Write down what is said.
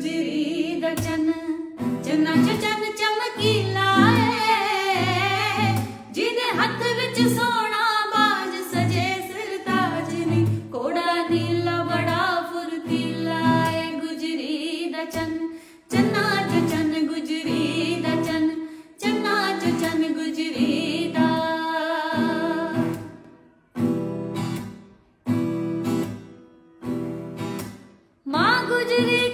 ਚੰਨ ਚੰਨਾ ਚੰਨ ਗੁਜਰੀ ਦਾ ਚੰਨ ਚੰਨਾ ਚ ਚੰਨ ਚਮਕੀਲਾ ਏ ਜਿਹਦੇ ਹੱਥ ਵਿੱਚ ਸੋਨਾ ਬਾਜ ਸਜੇ ਸਰਤਾਜ ਨੀ ਕੋੜਾ ਨੀਲਾ ਬੜਾ ਫੁਰਤੀਲਾ ਏ ਗੁਜਰੀ ਦਾ ਚੰਨ ਚੰਨਾ ਚ ਚੰਨ ਗੁਜਰੀ ਦਾ ਚੰਨ ਚੰਨਾ ਚ ਚੰਨ ਗੁਜਰੀ ਦਾ ਮਾਂ ਗੁਜਰੀ